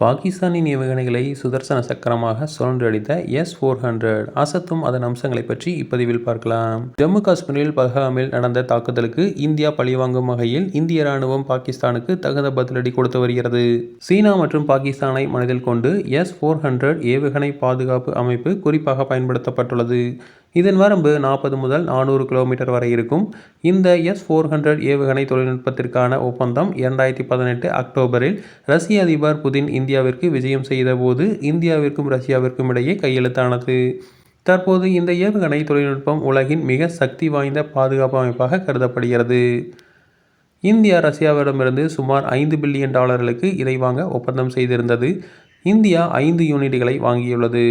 பாகிஸ்தானின் ஏவுகணைகளை சுதர்சன சக்கரமாக சுழன்றடித்த எஸ் ஃபோர் ஹண்ட்ரட் அசத்தும் அதன் அம்சங்களை பற்றி இப்பதிவில் பார்க்கலாம். ஜம்மு காஷ்மீரில் பஹாமில் நடந்த தாக்குதலுக்கு இந்தியா பழிவாங்கும் வகையில் இந்திய ராணுவம் பாகிஸ்தானுக்கு தகுந்த பதிலடி கொடுத்து வருகிறது. சீனா மற்றும் பாகிஸ்தானை மனதில் கொண்டு எஸ் ஃபோர் ஹண்ட்ரட் ஏவுகணை பாதுகாப்பு அமைப்பு குறிப்பாக பயன்படுத்தப்பட்டுள்ளது. இதன் வரம்பு நாற்பது முதல் நானூறு கிலோமீட்டர் வரை இருக்கும். இந்த எஸ் ஃபோர் ஹண்ட்ரட் ஏவுகணை தொழில்நுட்பத்திற்கான ஒப்பந்தம் இரண்டாயிரத்தி பதினெட்டு அக்டோபரில் ரஷ்ய அதிபர் புதின் இந்தியாவிற்கு விஜயம் செய்தபோது இந்தியாவிற்கும் ரஷ்யாவிற்கும் இடையே கையெழுத்தானது. தற்போது இந்த ஏவுகணை தொழில்நுட்பம் உலகின் மிக சக்தி வாய்ந்த பாதுகாப்பு அமைப்பாக கருதப்படுகிறது. இந்தியா ரஷ்யாவிடமிருந்து சுமார் ஐந்து பில்லியன் டாலர்களுக்கு இதை வாங்க ஒப்பந்தம் செய்திருந்தது. இந்தியா ஐந்து யூனிட்டுகளை வாங்கியுள்ளது.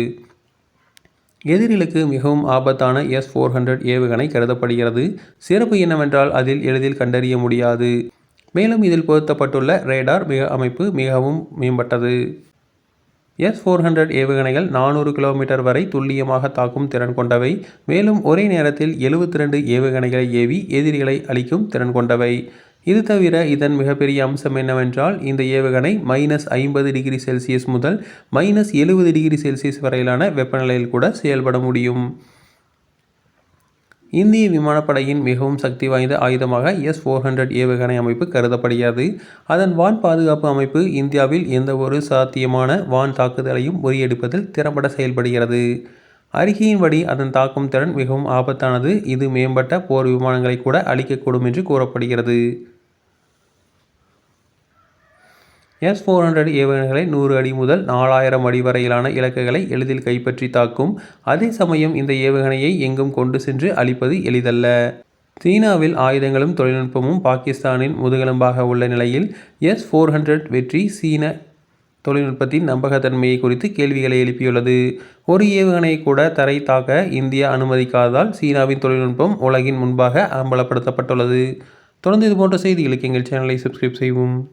எதிரிகளுக்கு மிகவும் ஆபத்தான எஸ் ஃபோர் ஹண்ட்ரட் ஏவுகணை கருதப்படுகிறது. சிறப்பு என்னவென்றால் அதில் எளிதில் கண்டறிய முடியாது. மேலும் இதில் பொருத்தப்பட்டுள்ள ரேடார் மிக அமைப்பு மிகவும் மேம்பட்டது. எஸ் ஃபோர் ஹண்ட்ரட் ஏவுகணைகள் நானூறு கிலோமீட்டர் வரை துல்லியமாக தாக்கும் திறன் கொண்டவை. மேலும் ஒரே நேரத்தில் எழுபத்தி ரெண்டு ஏவுகணைகளை ஏவி எதிரிகளை அளிக்கும் திறன் கொண்டவை. இது தவிர இதன் மிகப்பெரிய அம்சம் என்னவென்றால் இந்த ஏவுகணை மைனஸ் ஐம்பது டிகிரி செல்சியஸ் முதல் மைனஸ் எழுபது டிகிரி செல்சியஸ் வரையிலான வெப்பநிலையில் கூட செயல்பட முடியும். இந்திய விமானப்படையின் மிகவும் சக்தி வாய்ந்த ஆயுதமாக எஸ் ஃபோர் ஹண்ட்ரட் ஏவுகணை அமைப்பு கருதப்படுகிறது. அதன் வான் பாதுகாப்பு அமைப்பு இந்தியாவில் எந்த ஒரு சாத்தியமான வான் தாக்குதலையும் முறியடிப்பதில் திறம்பட செயல்படுகிறது. அறிக்கையின்படி அதன் தாக்கும் திறன் மிகவும் ஆபத்தானது. இது மேம்பட்ட போர் விமானங்களை கூட அழிக்கக்கூடும் என்று கூறப்படுகிறது. எஸ் ஃபோர் ஹண்ட்ரட் ஏவுகணைகளை நூறு அடி முதல் நாலாயிரம் அடி வரையிலான இலக்குகளை எளிதில் கைப்பற்றி தாக்கும். அதே சமயம் இந்த ஏவுகணையை எங்கும் கொண்டு சென்று அழிப்பது எளிதல்ல. சீனாவில் ஆயுதங்களும் தொழில்நுட்பமும் பாகிஸ்தானின் முதுகெலும்பாக உள்ள நிலையில் எஸ் ஃபோர் ஹண்ட்ரட் வெற்றி சீன தொழில்நுட்பத்தின் நம்பகத்தன்மையை குறித்து கேள்விகளை எழுப்பியுள்ளது. ஒரு ஏவுகணை கூட தரை தாக்க இந்தியா அனுமதிக்காததால் சீனாவின் தொழில்நுட்பம் உலகின் முன்பாக அம்பலப்படுத்தப்பட்டுள்ளது. தொடர்ந்து இது போன்ற செய்திகளுக்கு எங்கள் சேனலை சப்ஸ்கிரைப் செய்வோம்